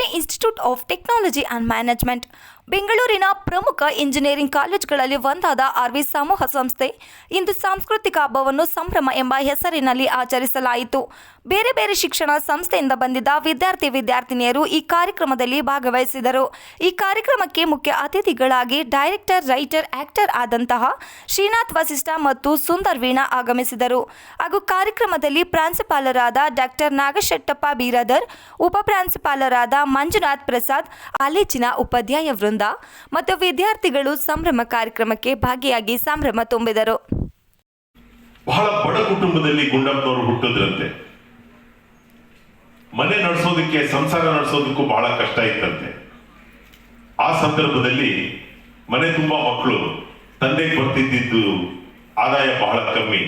Institute of technology and management. ಬೆಂಗಳೂರಿನ ಪ್ರಮುಖ engineering ಕಾಲೇಜುಗಳಲ್ಲಿ ಒಂದಾದ ಆರ್ವಿ ಸಮೂಹ ಸಂಸ್ಥೆ ಇಂದು ಸಾಂಸ್ಕೃತಿಕ ಹಬ್ಬವನ್ನು ಸಂಭ್ರಮ ಎಂಬ ಹೆಸರಿನಲ್ಲಿ ಆಚರಿಸಲಾಯಿತು. ಬೇರೆ ಬೇರೆ ಶಿಕ್ಷಣ ಸಂಸ್ಥೆಯಿಂದ ಬಂದಿದ್ದ ವಿದ್ಯಾರ್ಥಿ ವಿದ್ಯಾರ್ಥಿನಿಯರು ಈ ಕಾರ್ಯಕ್ರಮದಲ್ಲಿ ಭಾಗವಹಿಸಿದರು. ಈ ಕಾರ್ಯಕ್ರಮಕ್ಕೆ ಮುಖ್ಯ ಅತಿಥಿಗಳಾಗಿ ಡೈರೆಕ್ಟರ್, ರೈಟರ್, ಆಕ್ಟರ್ ಆದಂತಹ ಶ್ರೀನಾಥ್ ವಸಿಷ್ಠ ಮತ್ತು ಸುಂದರ್ ವೀಣಾ ಆಗಮಿಸಿದರು. ಹಾಗೂ ಕಾರ್ಯಕ್ರಮದಲ್ಲಿ ಪ್ರಾಂಶುಪಾಲರಾದ ಡಾಕ್ಟರ್ ನಾಗಶೆಟ್ಟಪ್ಪ ಬೀರದರ್, ಉಪ ಪ್ರಾಂಶುಪಾಲರಾದ ಮಂಜುನಾಥ್ ಪ್ರಸಾದ್ ಕಾಲೇಜಿನ ಉಪಾಧ್ಯಾಯ ವೃಂದ ಮತ್ತು ವಿದ್ಯಾರ್ಥಿಗಳು ಸಂಭ್ರಮ ಕಾರ್ಯಕ್ರಮಕ್ಕೆ ಭಾಗಿಯಾಗಿ ಸಂಭ್ರಮ ತುಂಬಿದರು. ಬಹಳ ಬಡ ಕುಟುಂಬದಲ್ಲಿ ಗುಂಡಪ್ಪನವರು ಹುಟ್ಟಿದ್ರಂತೆ. ಮನೆ ನಡೆಸೋದಕ್ಕೆ, ಸಂಸಾರ ನಡೆಸೋದಕ್ಕೂ ಬಹಳ ಕಷ್ಟ ಇತ್ತಂತೆ. ಆ ಸಂದರ್ಭದಲ್ಲಿ ಮನೆ ತುಂಬಾ ಮಕ್ಕಳು, ತಂದೆಗೆ ಬರ್ತಿದ್ದಿದ್ದು ಆದಾಯ ಬಹಳ ಕಮ್ಮಿ.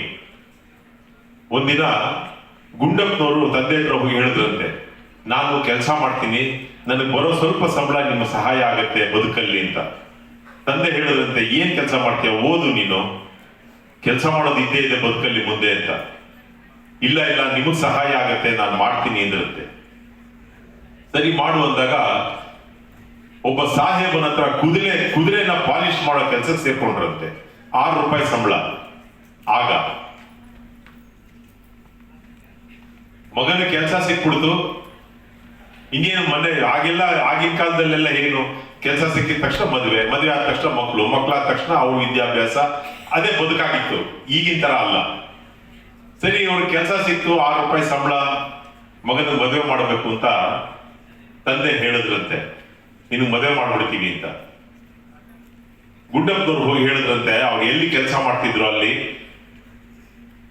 ಒಂದಿನ ಗುಂಡಪ್ಪನವರು ತಂದೆ ಹತ್ರ ಹೋಗಿ ಹೇಳಿದ್ರಂತೆ, ನಾನು ಕೆಲಸ ಮಾಡ್ತೀನಿ, ನನಗೆ ಬರೋ ಸ್ವಲ್ಪ ಸಂಬಳ ನಿಮ್ಮ ಸಹಾಯ ಆಗತ್ತೆ ಬದುಕಲ್ಲಿ ಅಂತ. ತಂದೆ ಹೇಳಿದ್ರಂತೆ, ಏನ್ ಕೆಲಸ ಮಾಡ್ತೀಯ? ಓದು ನೀನು. ಕೆಲಸ ಮಾಡೋದು ಇದ್ದೇ ಇದೆ ಬದುಕಲ್ಲಿ ಮುಂದೆ ಅಂತ. ಇಲ್ಲ ಇಲ್ಲ, ನಿಮಗ್ ಸಹಾಯ ಆಗತ್ತೆ, ನಾನು ಮಾಡ್ತೀನಿ ಅಂದಿರುತ್ತೆ. ಸರಿ, ಮಾಡು ಅಂದಾಗ ಒಬ್ಬ ಸಾಹೇಬನ ಹತ್ರ ಕುದುರೆ, ಕುದುರೆನ ಪಾಲಿಶ್ ಮಾಡೋ ಕೆಲಸ ಸೇರ್ಕೊಂಡ್ರಂತೆ. ಆರು ರೂಪಾಯಿ ಸಂಬಳ. ಆಗ ಮಗನ ಕೆಲಸ ಸಿಕ್ಬಿಡ್ತು. ಇನ್ನೇನು ಮನೆ, ಆಗೆಲ್ಲ, ಆಗಿನ ಕಾಲದಲ್ಲೆಲ್ಲ ಏನು? ಕೆಲಸ ಸಿಕ್ಕಿದ ತಕ್ಷಣ ಮದುವೆ ಮದುವೆ ಆದ ತಕ್ಷಣ ಮಕ್ಕಳು ಮಕ್ಕಳಾದ ತಕ್ಷಣ ಅವ್ರ ವಿದ್ಯಾಭ್ಯಾಸ, ಅದೇ ಬದುಕಾಗಿತ್ತು. ಈಗಿನ ತರ ಅಲ್ಲ. ಸರಿ ಅವ್ರ ಕೆಲಸ ಸಿಕ್ತು, ಆರು ರೂಪಾಯಿ ಸಂಬಳ, ಮಗನ ಮದುವೆ ಮಾಡಬೇಕು ಅಂತ ತಂದೆ ಹೇಳಿದ್ರಂತೆ. ನಿನಗೆ ಮದುವೆ ಮಾಡ್ಬಿಡ್ತೀವಿ ಅಂತ. ಗುಡ್ಡಪ್ಪನವ್ರು ಹೋಗಿ ಹೇಳಿದ್ರಂತೆ, ಅವ್ರು ಎಲ್ಲಿ ಕೆಲಸ ಮಾಡ್ತಿದ್ರು ಅಲ್ಲಿ?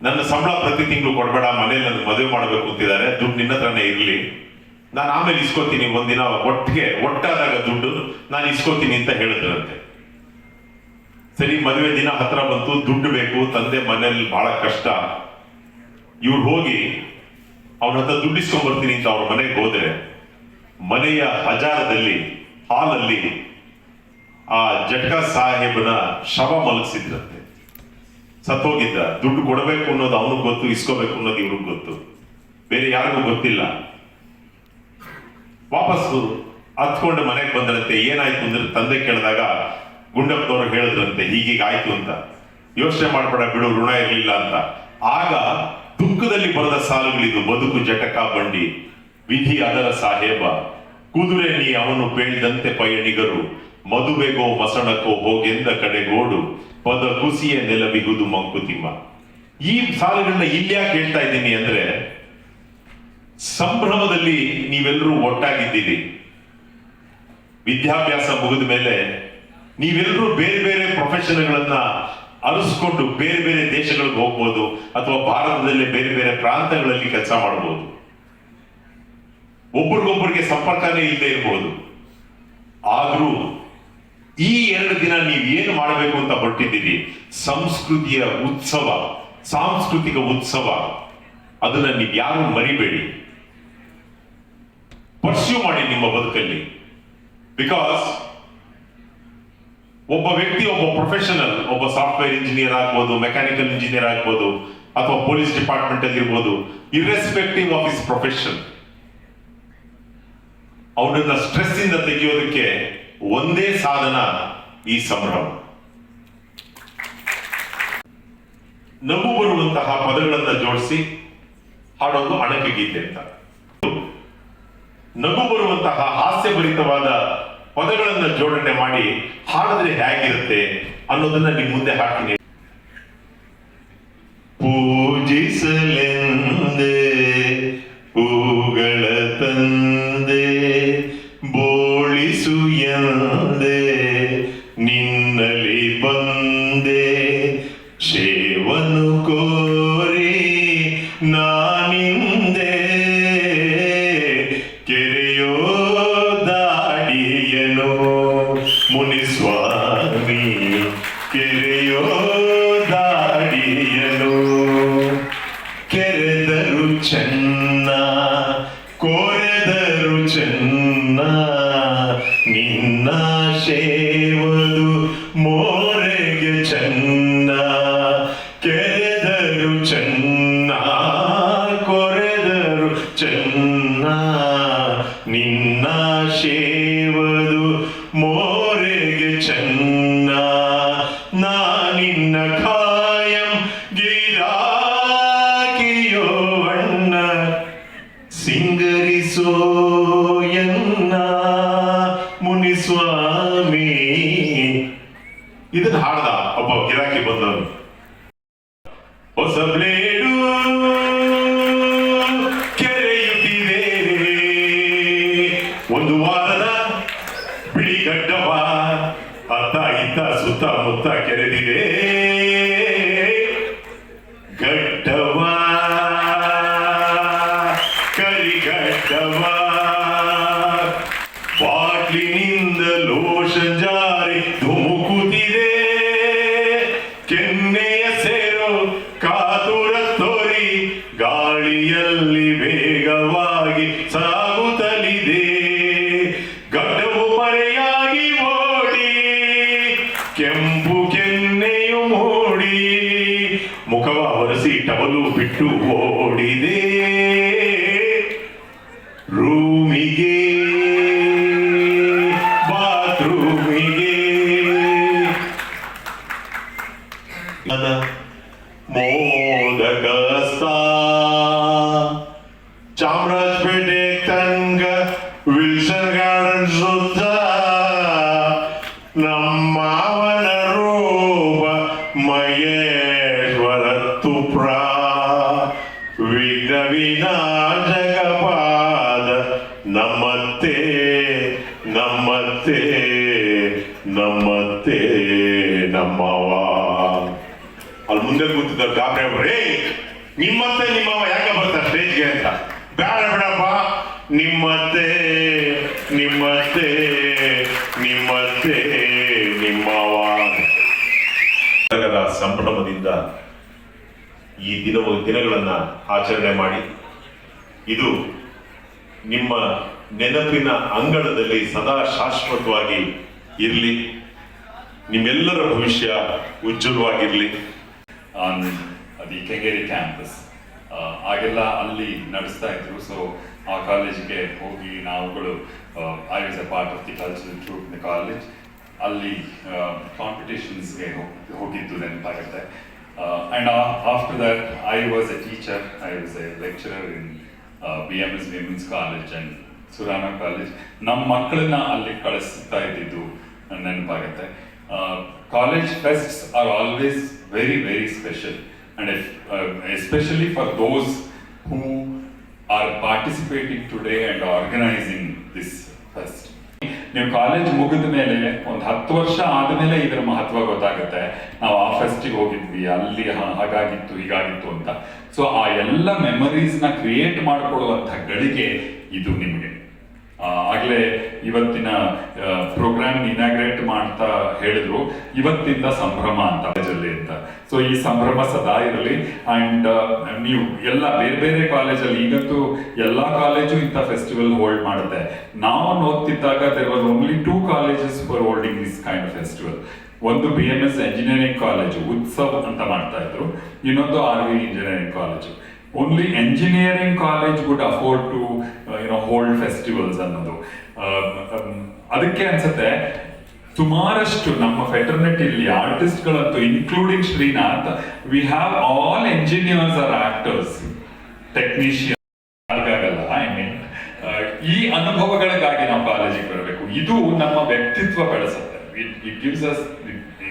ನನ್ನ ಸಂಬಳ ಪ್ರತಿ ತಿಂಗಳು ಕೊಡಬೇಡ, ಮನೇಲಿ ನನ್ನ ಮದುವೆ ಮಾಡಬೇಕು ಅಂತಿದ್ದಾರೆ, ದುಡ್ಡು ನಿನ್ನ ಹತ್ರನೇ ಇರಲಿ. ನಾನು ಆಮೇಲೆ ಇಸ್ಕೋತೀನಿ, ಒಂದಿನ ಒಟ್ಟಿಗೆ, ಒಟ್ಟಾದಾಗ ದುಡ್ಡು ನಾನು ಇಸ್ಕೋತೀನಿ ಅಂತ ಹೇಳಿದ್ರಂತೆ. ಸರಿ, ಮದುವೆ ದಿನ ಹತ್ರ ಬಂತು, ದುಡ್ಡು ಬೇಕು, ತಂದೆ ಮನೇಲಿ ಬಹಳ ಕಷ್ಟ. ಇವ್ರು ಹೋಗಿ ಅವನ ಹತ್ರ ದುಡ್ಡಿಸ್ಕೊಂಡ್ ಬರ್ತೀನಿ ಅಂತ ಅವ್ರ ಮನೆಗೆ ಹೋದ್ರೆ, ಮನೆಯ ಹಜಾರದಲ್ಲಿ ಹಾಲಲ್ಲಿ ಆ ಜಟ್ಕಾ ಸಾಹೇಬನ ಶವ ಮಲಗಿಸಿದ್ರಂತೆ. ಸತ್ತೋಗಿದ್ದ. ದುಡ್ಡು ಕೊಡಬೇಕು ಅನ್ನೋದು ಅವನಿಗೆ ಗೊತ್ತು, ಇಸ್ಕೋಬೇಕು ಅನ್ನೋದು ಇವ್ರಿಗೆ ಗೊತ್ತು. ಬೇರೆ ಯಾರಿಗೂ ಗೊತ್ತಿಲ್ಲ. ವಾಪಸ್ಸು ಹತ್ಕೊಂಡು ಮನೆಗೆ ಬಂದ್ರಂತೆ. ಏನಾಯ್ತು ಅಂದ್ರೆ ತಂದೆ ಕೇಳಿದಾಗ ಗುಂಡಪ್ಪನವರು ಹೇಳಿದ್ರಂತೆ, ಹೀಗೀಗ ಆಯ್ತು ಅಂತ. ಯೋಚನೆ ಮಾಡ್ಬೇಡ ಬಿಡು, ಋಣ ಇರಲಿಲ್ಲ ಅಂತ. ಆಗ ದುಃಖದಲ್ಲಿ ಬರೆದ ಸಾಲುಗಳಿದು ಬದುಕು ಜಟಕ ಬಂಡಿ, ವಿಧಿ ಅದರ ಸಾಹೇಬ. ಕುದುರೆ ನೀ ಅವನು ಬೇಳ್ದಂತೆ ಪಯಣಿಗರು, ಮದುವೆಗೋ ಮಸಣಕ್ಕೋ ಹೋಗೆಂದ ಕಡೆಗೋಡು, ಪದ ಕುಸಿಯ ನೆಲವಿಗುದು ಮಂಕುತಿಮ್ಮ. ಈ ಸಾಲುಗಳನ್ನ ಇಲ್ಯಾಕೆ ಹೇಳ್ತಾ ಇದ್ದೀನಿ ಅಂದ್ರೆ, ಸಂಭ್ರಮದಲ್ಲಿ ನೀವೆಲ್ಲರೂ ಒಟ್ಟಾಗಿದ್ದೀರಿ. ವಿದ್ಯಾಭ್ಯಾಸ ಮುಗಿದ ಮೇಲೆ ನೀವೆಲ್ಲರೂ ಬೇರೆ ಬೇರೆ ಪ್ರೊಫೆಷನ್ಗಳನ್ನ ಅರಸ್ಕೊಂಡು ಬೇರೆ ಬೇರೆ ದೇಶಗಳಿಗೆ ಹೋಗ್ಬೋದು ಅಥವಾ ಭಾರತದಲ್ಲಿ ಬೇರೆ ಬೇರೆ ಪ್ರಾಂತಗಳಲ್ಲಿ ಕೆಲಸ ಮಾಡಬಹುದು ಒಬ್ರಿಗೊಬ್ಬರಿಗೆ ಸಂಪರ್ಕನೇ ಇಲ್ಲದೆ ಇರಬಹುದು ಆದ್ರೂ ಈ ಎರಡು ದಿನ ನೀವು ಏನು ಮಾಡಬೇಕು ಅಂತ ಹೊರಟಿದ್ದೀರಿ? ಸಂಸ್ಕೃತಿಯ ಉತ್ಸವ, ಸಾಂಸ್ಕೃತಿಕ ಉತ್ಸವ. ಅದನ್ನ ನೀವು ಯಾರು ಮರಿಬೇಡಿ. ಪರ್ಸ್ಯೂ ಮಾಡಿ ನಿಮ್ಮ ಬದುಕಲ್ಲಿ. ಬಿಕಾಸ್ ಒಬ್ಬ ವ್ಯಕ್ತಿ, ಒಬ್ಬ ಪ್ರೊಫೆಷನಲ್ ಒಬ್ಬ ಸಾಫ್ಟ್ವೇರ್ ಇಂಜಿನಿಯರ್ ಆಗ್ಬೋದು ಮೆಕ್ಯಾನಿಕಲ್ ಇಂಜಿನಿಯರ್ ಆಗ್ಬೋದು, ಅಥವಾ ಪೊಲೀಸ್ ಡಿಪಾರ್ಟ್ಮೆಂಟ್ ಅಲ್ಲಿ ಇರ್ಬೋದು ಇರ್ರೆಸ್ಪೆಕ್ಟಿವ್ ಆಫ್ ಇಸ್ ಪ್ರೊಫೆಷನ್ ಅವನನ್ನ ಸ್ಟ್ರೆಸ್ ಇಂದ ತೆಗೆಯೋದಕ್ಕೆ ಒಂದೇ ಸಾಧನ ಈ ಸಂಭ್ರಮ. ನಗು ಬರುವಂತಹ ಪದಗಳನ್ನ ಜೋಡಿಸಿ ಹಾಡೋದು ಅಣಕೆ ಗೀತೆ ಅಂತ. ನಗು ಬರುವಂತಹ ಹಾಸ್ಯಭರಿತವಾದ ಪದಗಳನ್ನ ಜೋಡಣೆ ಮಾಡಿ ಹಾಡಿದ್ರೆ ಹೇಗಿರುತ್ತೆ ಅನ್ನೋದನ್ನ ನಿಮ್ ಮುಂದೆ ಹಾಕ್ತೀನಿ. 真啊你 ಕೆರೆದಿದೆ. ಗಡ್ಡವ ಕರಿಗಡ್ಡವ ಬಾಟ್ಲಿನಿಂದ ಲೋಷನ್ ಜಾರಿ ಧುಮುಕುತ್ತಿದೆ ಕೆನ್ನೆಯ ಸೇರು ಕಾತುರ ತೋರಿ ಗಾಳಿಯಲ್ಲಿ ವೇಗವಾಗಿ ನಿಮ್ಮತ್ತೆ ನಿಮ್ಮತೆ ನಿಮ್ಮತೆ ನಿಮ್ಮವ ಸಂಭ್ರಮದಿಂದ ಈ ದಿನ ದಿನಗಳನ್ನ ಆಚರಣೆ ಮಾಡಿ, ಇದು ನಿಮ್ಮ ನೆನಪಿನ ಅಂಗಳದಲ್ಲಿ ಸದಾ ಶಾಶ್ವತವಾಗಿ ಇರಲಿ, ನಿಮ್ಮೆಲ್ಲರ ಭವಿಷ್ಯ ಉಜ್ವಲವಾಗಿರಲಿ. ಆನ್ ಕೆಂಗೇರಿ ಕ್ಯಾಂಪಸ್ ಆಗೆಲ್ಲ ಅಲ್ಲಿ ನಡೆಸ್ತಾ ಇದ್ರು ಸೊ ಆ ಕಾಲೇಜಿಗೆ ಹೋಗಿ ನಾವುಗಳು I was a part of the cultural troupe the college ಅಲ್ಲಿ ಕಾಂಪಿಟೇಷನ್ಸ್ಗೆ ಹೋಗಿದ್ದು ನೆನಪಾಗುತ್ತೆ. And after that I was a teacher I was a lecturer in B M S women's college and Surana college ನಮ್ಮ ಮಕ್ಕಳನ್ನ ಅಲ್ಲಿ ಕಳಿಸ್ತಾ ಇದ್ದಿದ್ದು ನೆನಪಾಗುತ್ತೆ. College fests are always very very special and especially for those who are participating today and organising this first ನೀವು college ಮುಗಿದ ಮೇಲೆ ಒಂದು ಹತ್ತು ವರ್ಷ ಆದಮೇಲೆ ಇದರ ಮಹತ್ವ ಗೊತ್ತಾಗುತ್ತೆ. ನಾವು ಆ ಫೆಸ್ಟಿಗೆ ಹೋಗಿದ್ವಿ, ಅಲ್ಲಿ ಹಾಗಾಗಿತ್ತು, ಹೀಗಾಗಿತ್ತು ಅಂತ. ಸೊ ಆ ಎಲ್ಲ ಮೆಮರೀಸ್ನ ಕ್ರಿಯೇಟ್ ಮಾಡಿಕೊಳ್ಳುವಂಥ ಗಳಿಗೆ ಇದು ನಿಮಗೆ. ಆಗ್ಲೇ ಇವತ್ತಿನ ಪ್ರೋಗ್ರಾಮ್ ಇನಾಗ್ರೇಟ್ ಮಾಡ್ತಾ ಹೇಳಿದ್ರು. ಇವತ್ತಿಂದ ಸಂಭ್ರಮ ಅಂತ, ಕಾಲೇಜಲ್ಲಿ ಅಂತ. ಸೊ ಈ ಸಂಭ್ರಮ ಸದಾ ಇರಲಿ. ಅಂಡ್ ನೀವು ಎಲ್ಲ ಬೇರೆ ಬೇರೆ ಕಾಲೇಜಲ್ಲಿ, ಈಗಂತೂ ಎಲ್ಲಾ ಕಾಲೇಜು ಇಂಥ ಫೆಸ್ಟಿವಲ್ ಹೋಲ್ಡ್ ಮಾಡುತ್ತೆ. ನಾವು ಓದ್ತಿದ್ದಾಗ there was only two colleges for holding this kind of festival ಒಂದು B M S engineering college Utsav ಅಂತ ಮಾಡ್ತಾ ಇದ್ರು. ಇನ್ನೊಂದು R V engineering college only engineering college would afford to you know hold festivals ಅನ್ನೋದು. ಆ, ಅದಕ್ಕೆ ಅನ್ಸುತ್ತೆ ಸುಮಾರಷ್ಟು ನಮ್ಮ ಫೆಟರ್ನಿಟಿಲಿ ಆರ್ಟಿಸ್ಟ್ಗಳಂತೂ including Srinath we have all engineers are actors technician I mean ಈ ಅನುಭವಗಳಿಗಾಗಿ ನಾವು ಕಾಲೇಜಿಗೆ ಬರಬೇಕು. ಇದು ನಮ್ಮ ವ್ಯಕ್ತಿತ್ವ ಬೆಳೆಸುತ್ತೆ. It gives us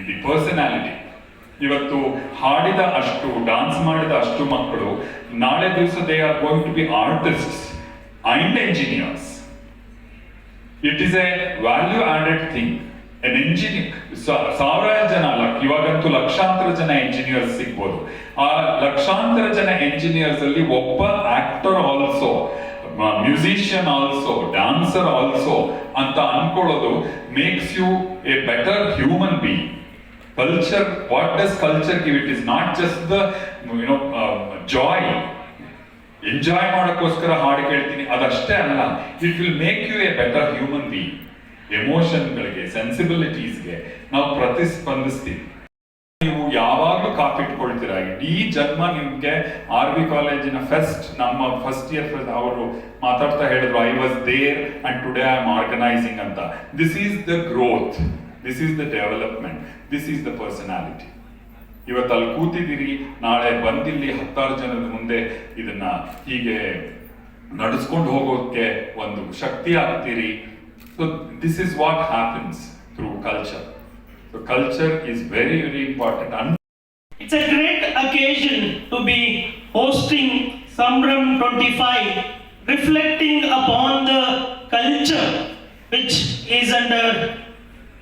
the personality ಇವತ್ತು ಹಾಡಿದ ಅಷ್ಟು ಡಾನ್ಸ್ ಮಾಡಿದ ಅಷ್ಟು ಮಕ್ಕಳು ನಾಳೆ ದಿವಸ they are going to be artist and engineers it is a value added thing an engineer ಸಾವಿರಾರು ಜನ ಇವಾಗಂತೂ ಲಕ್ಷಾಂತರ ಜನ ಇಂಜಿನಿಯರ್ಸ್ ಸಿಗ್ಬೋದು. ಆ ಲಕ್ಷಾಂತರ ಜನ ಇಂಜಿನಿಯರ್ಸ್ ಅಲ್ಲಿ ಒಬ್ಬ actor also musician also dancer also ಅಂತ ಅನ್ಕೊಳ್ಳೋದು makes you a better human being culture what does culture give? It is not just the you know uh, joy. Enjoy ಮಾಡೋಕ್ಕೋಸ್ಕರ ಹಾಡು ಕೇಳ್ತೀನಿ. ಅದಷ್ಟೇ ಅಲ್ಲ it will make you a better human being ಎಮೋಷನ್ಗಳಿಗೆ ಸೆನ್ಸಿಬಿಲಿಟೀಸ್ಗೆ ನಾವು ಪ್ರತಿಸ್ಪಂದಿಸ್ತೀವಿ. ನೀವು ಯಾವಾಗಲೂ ಕಾಪಿಟ್ಕೊಳ್ತೀರಾ? ಈ ಜನ್ಮ ನಿಮ್ಗೆ ಆರ್ ಬಿ ಕಾಲೇಜಿನ ಫೆಸ್ಟ್ ನಮ್ಮ ಫಸ್ಟ್ ಇಯರ್ ಅವರು ಮಾತಾಡ್ತಾ ಹೇಳಿದ್ರು I was there and today I am organising ಅಂತ. This is the growth this is the development this is the personality ಇವತ್ತು ಅಲ್ಲಿ ಕೂತಿದ್ದೀರಿ ನಾಳೆ ಬಂದಿಲ್ಲಿ ಹತ್ತಾರು ಜನದ ಮುಂದೆ ಇದನ್ನ ಹೀಗೆ ನಡೆಸ್ಕೊಂಡು ಹೋಗೋಕ್ಕೆ ಒಂದು ಶಕ್ತಿ ಆಗ್ತೀರಿ. So this is what happens through culture so culture is very very important and a great great to be hosting hosting twenty 25, reflecting upon the culture which is under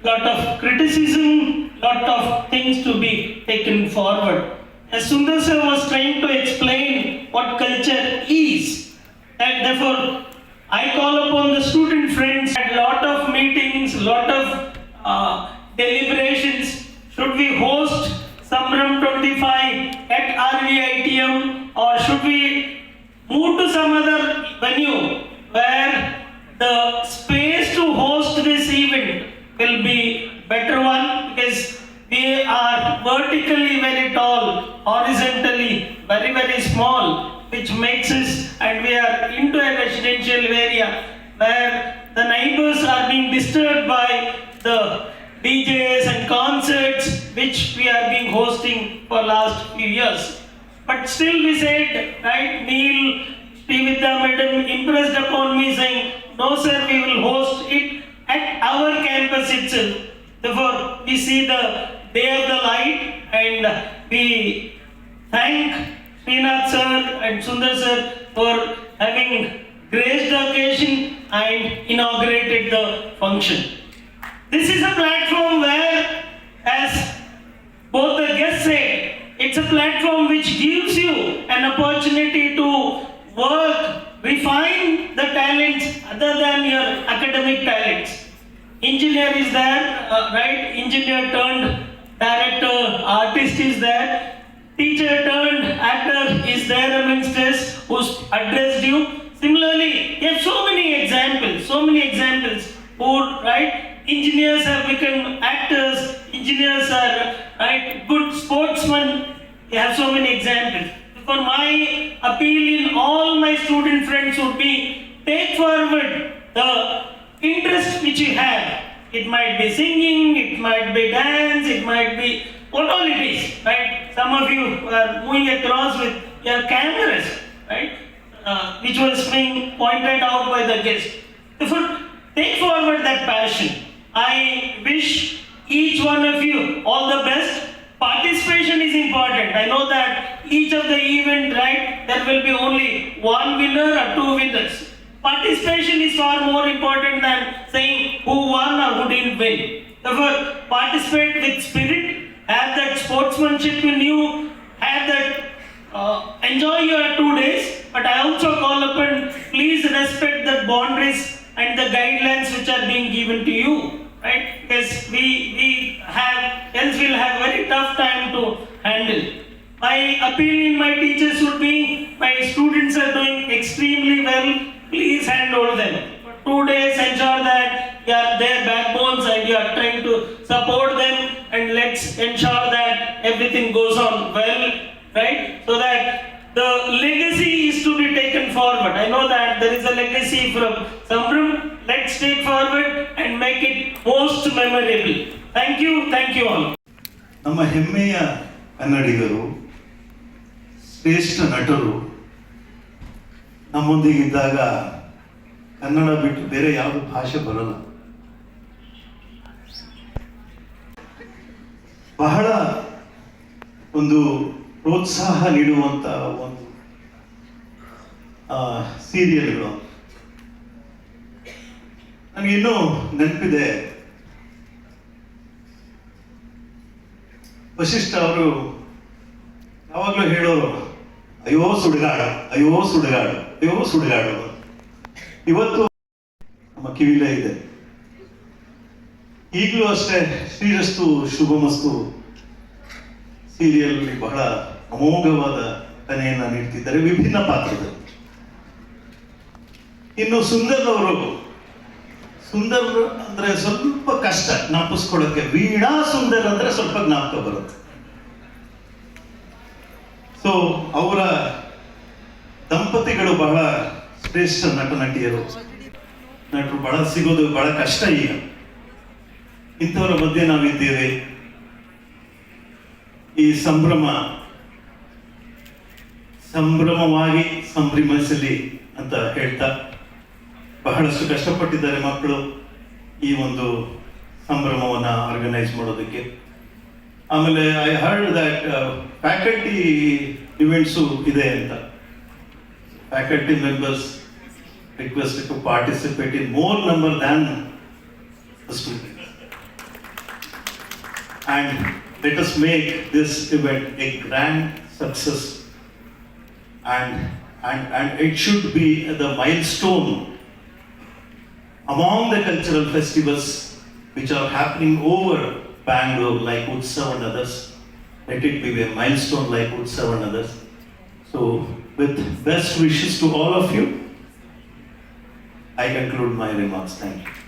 lot of criticism, lot of things to be taken forward. As Sundar sir was trying to explain what culture is, and therefore I call upon the student friends at lot of meetings, lot of uh, deliberations. Should we host Sambram 25 at RVITM or should we move to some other venue where the will be better one because we are vertically very tall, horizontally very very small, which makes us and we are into a residential area where the neighbors are being disturbed by the DJs and concerts which we are being hosting for last few years. But still we said, right, Neil, Srividya madam impressed upon me saying, no sir, we will host it at our campus itself. Therefore, we see the day of the light and we thank Srinath sir and Sundar sir for having graced the occasion and inaugurated the function. This is a platform where, as both the guests said, it's a platform which gives you an opportunity to work, refine the talents other than your academic talents. Engineer is there, uh, right? Engineer turned director, artist is there. Teacher turned actor is there amongst us who's addressed you. Similarly, you have so many examples, so many examples who, right? Engineers have become actors, engineers are, right, good sportsmen. You have so many examples. For my appeal in all my student friends would be take forward the interest which you have. It might be singing, it might be dance, it might be what all it is, right? Some of you are moving across with your cameras, right? Uh, which was being pointed out by the guest. Therefore, take forward that passion. I wish each one of you all the best. Participation is important. I know that each of the event, right, there will be only one winner or two winners. Participation is far more important than saying who won or who didn't win. Therefore, participate with spirit, have that sportsmanship in you, have that uh, enjoy your two days, but I also call upon please respect the boundaries and the guidelines which are being given to you, right? Because we we have else we'll have very tough time to handle. My in my teachers would be my students are doing extremely well Please handle them. For two days, ensure that you are their backbones and you are trying to support them and let's ensure that everything goes on well, right? So that the legacy is to be taken forward. I know that there is a legacy from Sambram. Let's take forward and make it most memorable. Thank you, thank you all. ನಮ್ಮ ಹೆಮ್ಮೆಯ ಕನ್ನಡಿಗರು ಶ್ರೇಷ್ಠ ನಟರು ನಮ್ಮೊಂದಿಗಿದ್ದಾಗ ಕನ್ನಡ ಬಿಟ್ಟು ಬೇರೆ ಯಾವ ಭಾಷೆ ಬರಲ್ಲ. ಬಹಳ ಒಂದು ಪ್ರೋತ್ಸಾಹ ನೀಡುವಂತ ಒಂದು ಸೀರಿಯಲ್ಗಳು ನನಗಿನ್ನೂ ನೆನಪಿದೆ. ವಶಿಷ್ಠ ಅವರು ಯಾವಾಗಲೂ ಹೇಳೋರು, ಅಯ್ಯೋ ಸುಡುಗಾಡು ಅಯ್ಯೋ ಸುಡುಗಾಡು. ಅಯ್ಯೋ ಸುಡುಗಾಡು ಇವತ್ತು ನಮ್ಮ ಕಿವಿಲೇ ಇದೆ. ಈಗಲೂ ಅಷ್ಟೇ ಶ್ರೀರಸ್ತು ಶುಭಮಸ್ತು ಸೀರಿಯಲ್ ಬಹಳ ಅಮೋಘವಾದ ಕನೆಯನ್ನು ನೀಡ್ತಿದ್ದಾರೆ ವಿಭಿನ್ನ ಪಾತ್ರದಲ್ಲಿ ಇನ್ನು ಸುಂದರ್ ಅವರು, ಸುಂದರ್ ಅಂದ್ರೆ ಸ್ವಲ್ಪ ಕಷ್ಟ ಜ್ಞಾಪಿಸ್ಕೊಳ್ಳೋಕೆ, ವೀಣಾ ಸುಂದರ್ ಅಂದ್ರೆ ಸ್ವಲ್ಪ ಜ್ಞಾಪಕ ಬರುತ್ತೆ. ಸೊ ಅವರ ದಂಪತಿಗಳು ಬಹಳ ಶ್ರೇಷ್ಠ ನಟ ನಟಿಯರು ನಟರು ಬಹಳ ಸಿಗೋದು ಬಹಳ ಕಷ್ಟ ಈಗ. ಇಂಥವರ ಮಧ್ಯೆ ನಾವಿದ್ದೇವೆ. ಈ ಸಂಭ್ರಮ, ಸಂಭ್ರಮವಾಗಿ ಸಂಭ್ರಮಿಸಲಿ ಅಂತ ಹೇಳ್ತಾ ಬಹಳಷ್ಟು ಕಷ್ಟಪಟ್ಟಿದ್ದಾರೆ ಮಕ್ಕಳು ಈ ಒಂದು ಸಂಭ್ರಮವನ್ನ ಆರ್ಗನೈಸ್ ಮಾಡೋದಕ್ಕೆ. ಆಮೇಲೆ I heard that faculty events ಇದೆ ಅಂತ. faculty members requested to participate in more number than the students. And let us make this event a grand success and, and, and it should be the milestone among the cultural festivals which are happening over Bangalore like Utsav and others. Let it be a milestone like Utsav and others. So with best wishes to all of you, I conclude my remarks. Thank you.